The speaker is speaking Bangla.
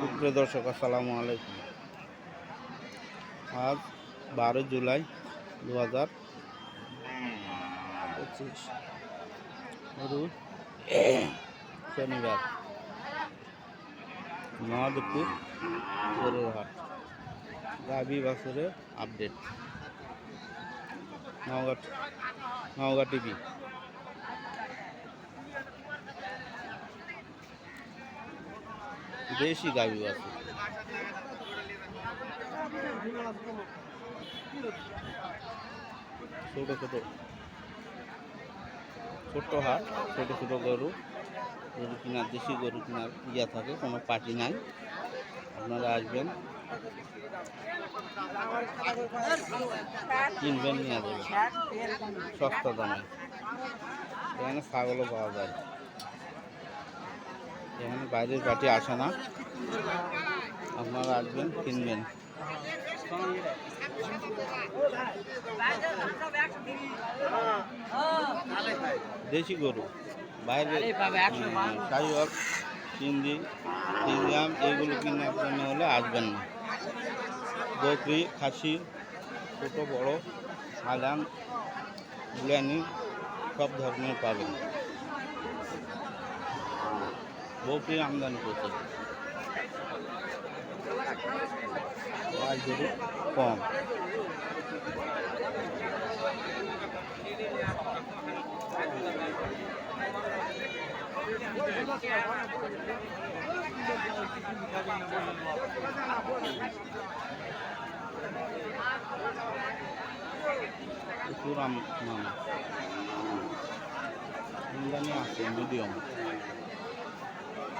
সুপ্রিয় দর্শক, আসসালামু আলাইকুম। আজ বারো জুলাই দু হাজার পঁচিশ শনিবার, মহাদেবপুর গরুর হাট গাবি বাছুরের আপডেট। নওগাঁ নওগাঁ টিভি। দেশি গাবি বাছুর ছোট ছোট, ছোট্ট হাট, ছোট ছোট গরু। গরু কেনার দেশি গরু কেনার ইয়া থাকে, কোনো পার্টি নাই। আপনারা আসবেন। কিনবেন, নিয়ে যাবেন। সস্তা দামে। এখানে ছাগলও পাওয়া যায়। এখানে বাইরের পার্টি আসে না। আপনারা আসবেন কিনবেন। দেশি গরু বাইরে শাহিওয়াল চিন্দি চিংড়িয়াম এইগুলো কেনার জন্য হলে আসবেন না। বকরি খাসি ছোটো বড় আলাম বিরিয়ানি সব ধরনের পাবেন। বকরি আমদানি করতে কম। প্রচুর আম মানে আমদানি আছে মিডিয়াম